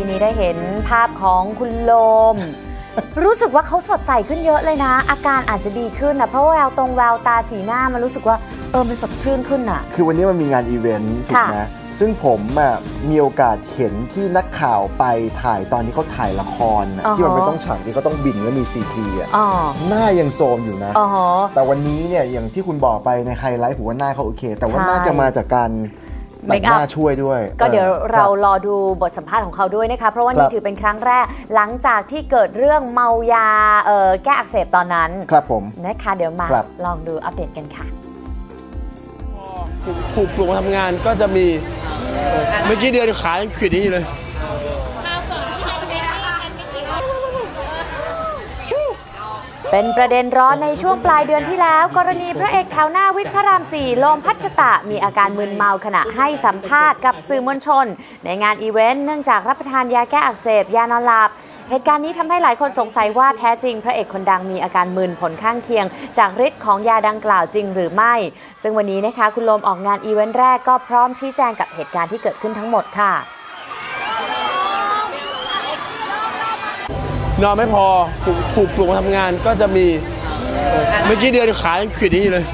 กี้นี้ได้เห็นภาพของคุณโลม รู้สึกว่าเขาสดใสขึ้นเยอะเลยนะ อาการอาจจะดีขึ้นนะเพราะว่าแววตรงแววตาสีหน้ามันรู้สึกว่าเออมันสดชื่นขึ้นอะ คือวันนี้มันมีงานอีเวนต์ถูกค่ะไหมซึ่งผมอะมีโอกาสเห็นที่นักข่าวไปถ่ายตอนที่เขาถ่ายละครน่ะอ่าฮะที่มันไม่ต้องฉากที่เขาต้องบินแล้วมี CG อะอ๋อหน้ายังโซมอยู่นะอ๋อฮะแต่วันนี้เนี่ยอย่างที่คุณบอกไปในไฮไลท์ผมว่าหน้าเขาโอเค แต่ว่าใช่น่าจะมาจากการ แต่ง Make up หน้าช่วยด้วย ก็เดี๋ยวออเราคบรอดูบทสัมภาษณ์ของเขาด้วยนะคะ เพราะว่าคนี่รับถือเป็นครั้งแรก หลังจากที่เกิดเรื่องเมายาเอ่อแก้อักเสบตอนนั้น ครับผมนะคะเดี๋ยวมาครับลองดูอัปเดตกันค่ะถูกถูกปลุกมาทำงานก็จะมีเอ่อเมื่อกี้เดือนขายังขีดอย่างนี้เลย เป็นประเด็นร้อนในช่วงปลายเดือนที่แล้ว กรณีพระเอกแถวหน้าวิกพระรามสี่โลมพัชตะ มีอาการมึนเมาขณะให้สัมภาษณ์กับสื่อมวลชน ในงานอีเวนต์เนื่องจากรับประทานยาแก้อักเสบ ยานอนหลับเหตุการณ์นี้ทำให้หลายคนสงสัยว่าแท้จริง พระเอกคนดังมีอาการมึนผลข้างเคียง จากฤทธิ์ของยาดังกล่าวจริงหรือไม่ ซึ่งวันนี้นะคะคุณลมออกงานอีเวนต์แรกก็พร้อมชี้แจงกับเหตุการณ์ที่เกิดขึ้นทั้งหมดค่ะ นอนไม่พอถูกปลุกมาทำงานก็จะมีเมื่อกี้เดือนขายังขีดอย่างนี้เลย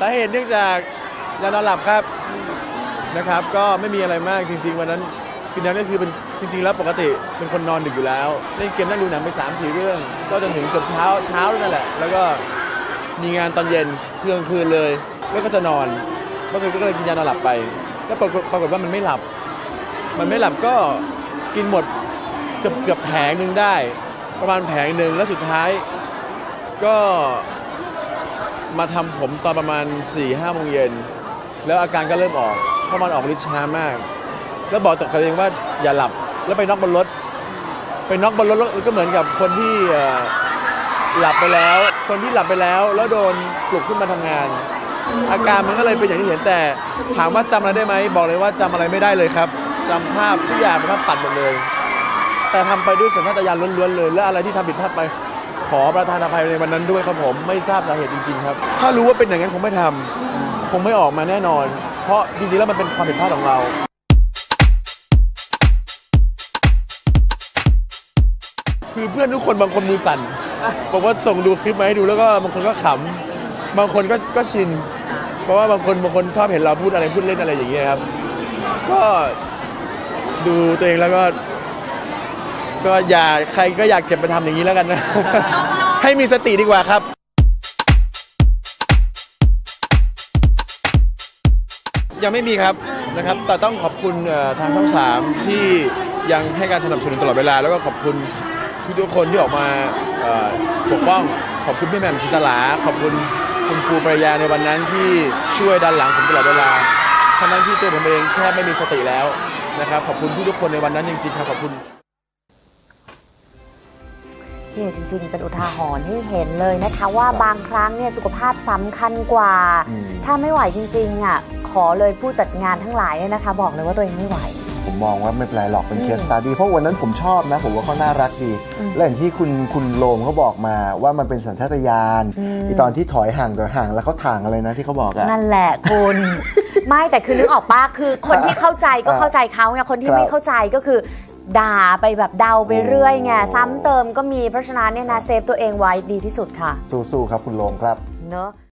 สาเหตุเนื่องจากยานอนหลับครับนะครับ ก็ไม่มีอะไรมากจริง ๆ วันนั้นคือนั้นก็คือเป็นจริง ๆ แล้วปกติเป็นคนนอนดึกอยู่แล้วเล่นเกมนั่งดูหนังไป3ามสี่เรื่อง ก็จนถึงเกือบเช้าเช้านั่นแหละ แล้วก็มีงานตอนเย็นเที่ยงคืนเลย แล้วก็จะนอนเมื่อคืนก็เลยกินยานอนหลับไป แล้วปรากฏปรากฏว่ามันไม่หลับ มันไม่หลับก็กินหมดเกือบเกือบแผงหนึ่งได้ ประมาณแผงหนึ่งแล้วสุดท้ายก็มาทำผมตอนประมาณ4ี่ห้าโมงเย็น แล้วอาการก็เริ่มออก เพราะมันออกฤทธิ์ช้ามาก แล้วบอกตัวเองว่าอย่าหลับแล้วไปน็อกบนรถ ไปน็อกบนรถก็เหมือนกับคนที่หลับไปแล้ว คนที่หลับไปแล้ว แล้วโดนปลุกขึ้นมาทำงาน อาการมันก็เลยเป็นอย่างที่เห็นแต่ ถามว่าจำอะไรได้ไหมบอกเลยว่าจำอะไรไม่ได้เลยครับจำภาพทุกอย่างเป็นภาพตัดหมดเลย แต่ทำไปด้วยสัญชาตญาณล้วนๆเลย และอะไรที่ทำผิดพลาดไป ขอประทานอภัยในวันนั้นด้วยครับผมไม่ทราบสาเหตุจริงๆครับ ถ้ารู้ว่าเป็นอย่างนั้นคงไม่ทำคงไม่ออกมาแน่นอน เพราะจริงๆแล้วมันเป็นความผิดพลาดของเราคือเพื่อนทุกคนบางคนมือสั่นบอกว่าส่งดูคลิปมาให้ดูแล้วก็บางคนก็ขำบางคนก็ก็ชิน เพราะว่าบางคนบางคนชอบเห็นเราพูดอะไรพูดเล่นอะไรอย่างเงี้ยครับ ก็ดูตัวเองแล้วก็ ก็อย่าใครก็อยากเก็บไปทำอย่างนี้แล้วกันนะ ให้มีสติดีกว่าครับยังไม่มีครับนะครับ แต่ต้องขอบคุณทางช่องสามที่ยังให้การสนับสนุนตลอดเวลา แล้วก็ขอบคุณทุกๆคนที่ออกมาปกป้อง ขอบคุณพี่แหม่มจินตลาขอบคุณ คุณปูปรายาในวันนั้นที่ช่วยดันหลังผมตลอดเวลาทั้งนั้นที่ตัวผมเองแทบไม่มีสติแล้วนะครับ ขอบคุณทุกๆคนในวันนั้นจริงๆครับขอบคุณนี่จริงๆ เป็นอุทาหรณ์ให้เห็นเลยนะคะว่าบางครั้งเนี่ยสุขภาพสำคัญกว่าอืมถ้าไม่ไหวจริงๆอะขอเลยผู้จัดงานทั้งหลายเนี่ยนะคะ บอกเลยว่าตัวเองไม่ไหว ผมมองว่าไม่เป็นไรหรอกเป็นอืมเคสตาดีเพราะวันนั้นผมชอบนะ ผมว่าเขาน่ารักดีอืมและอย่างที่คุณคุณโลมเขาบอกมาว่ามันเป็นสัญชาตญาณอืมไอ้ตอนที่ถอยห่างถอยห่างแล้วเขาถ่างอะไรนะที่เขาบอกอะนั่นแหละคุณ ไม่แต่คือนึกออกปะคือคนที่เข้าใจก็เข้าใจเขาไงคนที่ครับไม่เข้าใจก็คือด่าไปแบบเดาไปเรื่อยไงโอ้ซ้ำเติมก็มีเพราะฉะนั้นเนี่ยนะเซฟตัวเองไว้ดีที่สุดค่ะ สู้ๆครับคุณโลมครับเนอะ